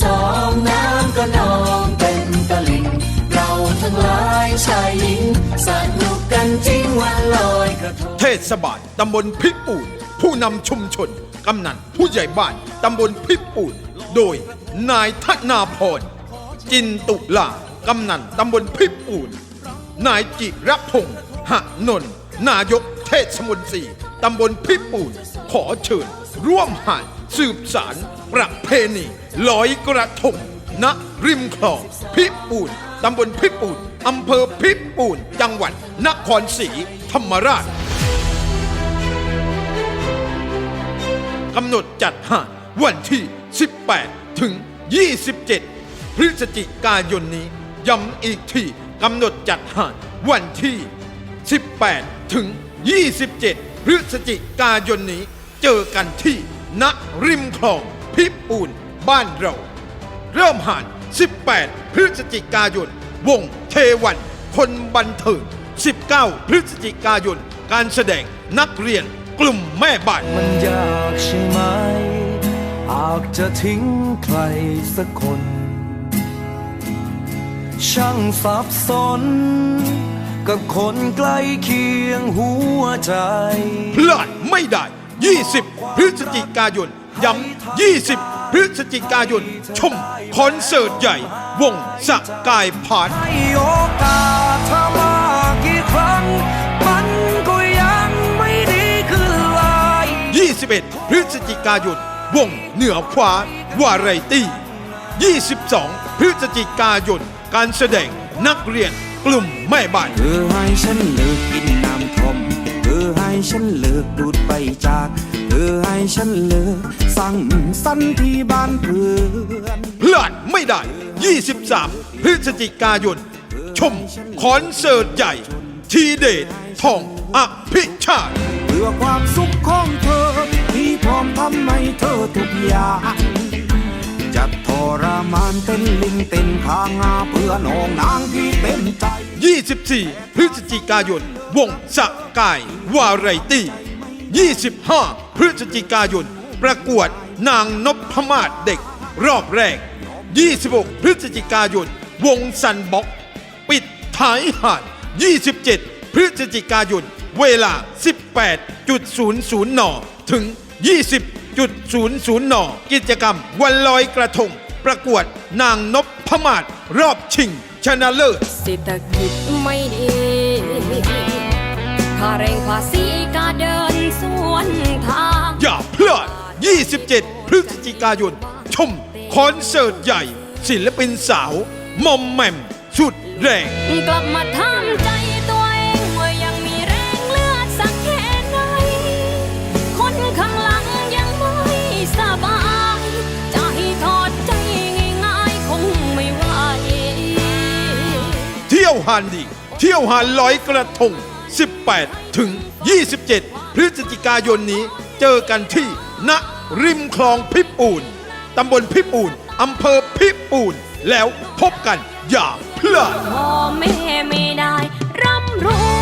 สองน้ำก็นองเต็มตลิ่งเราทั้งหลายชายหญิงสนุกกันจริงวันลอยกระทงเทศบาลตำบลพิปูนผู้นำชุมชน กำนันผู้ใหญ่บ้านตำบลพิปูนโดยนายธนาพรจินตุลากำนันตำบลพิปูนนายจิรพงษ์หะนนนายกเทศมนตรีตำบลพิปูนขอเชิญ ร่วมหาน สืบสารประเพณีลอยกระทงณริมคลองพิปูนตำบลพิปูนอำเภอพิปูนจังหวัดนครศรีธรรมราชกำหนดจัดหาวันที่ 18 ถึง 27 พฤศจิกายนนี้ ย้ำอีกทีกำหนดจัดหาวันที่ 18 ถึง 27 พฤศจิกายนนี้ เจอกันที่ ณริมคลอง พิปูนบ้านเรา เริ่มหาน18 พฤศจิกายน วงเทวัน คนบันเทิง 19 พฤศจิกายน การแสดงนักเรียนกลุ่มแม่บ้านมันยากใช่ไหมอาจจะทิ้งใครสักคน ช่างสับสน กับคนใกล้เคียงหัวใจ พลาดไม่ได้ 20 พฤศจิกายน ย้ำ 20 พฤศจิกายน ชมคอนเสิร์ตใหญ่ วงสกายพาร์ทให้โอกาสเธอมากี่ครั้งมันก็ยังไม่ดีขึ้นเลย21 พฤศจิกายน วงเหนือฟ้าวาไรตี้ 22 พฤศจิกายน การแสดงนักเรียนกลุ่มแม่บ้านเธอให้ฉันเลิกกินน้ำท่อมเธ อให้ฉันเลิกดูดไปจาก เธอให้ฉันเลิกสั่งสันที่บ้านเพื่อนพลาดไม่ได้ 23 พฤศจิกายน ชมคอนเสิร์ตใหญ่ ทีเดททองอภิชาติเพื่อความสุขของเธอ ที่พร้อมทำให้เธอทุกอย่างจะทรมานเต้นลิงเต้นพางาเพื่อน้องนางที่เต็มใจ 24 พฤศจิกายน วงสกาย วาไรตี้ 25 พฤศจิกายน ประกวดนางนพมาศเด็ก รอบแรก 26 พฤศจิกายน วงซันบ็อก ปิดท้ายหาด 27 พฤศจิกายน เวลา 18.00 น ถึง 20.00 น กิจกรรมวันลอยกระทง ประกวดนางนพมาศรอบชิง ชนะเลิศเศรษฐกิจไม่ดี ค่าแรงภาษีก็เดินสวนทาง อย่าพลาด 27 พฤศจิกายน ชมคอนเสิร์ตใหญ่ ศิลปินสาวมอมแหม่ม สุดแรง กลับมาทำใจตัวเองว่ายังมีแรงเลือดสักแค่ไหน คนข้างหลังยังไม่สบาย จะให้ทอดใจง่ายๆคงไม่ไหว เที่ยวฮานดี เที่ยวฮานลอยกระทง 18 ถึง 27 พฤศจิกายนนี้เจอกันที่ ณ ริมคลองพิปูนตำบลพิปูนอำเภอพิปูนแล้วพบกันอย่าพลาดพ่อแม่ไม่ได้ร่ำรวย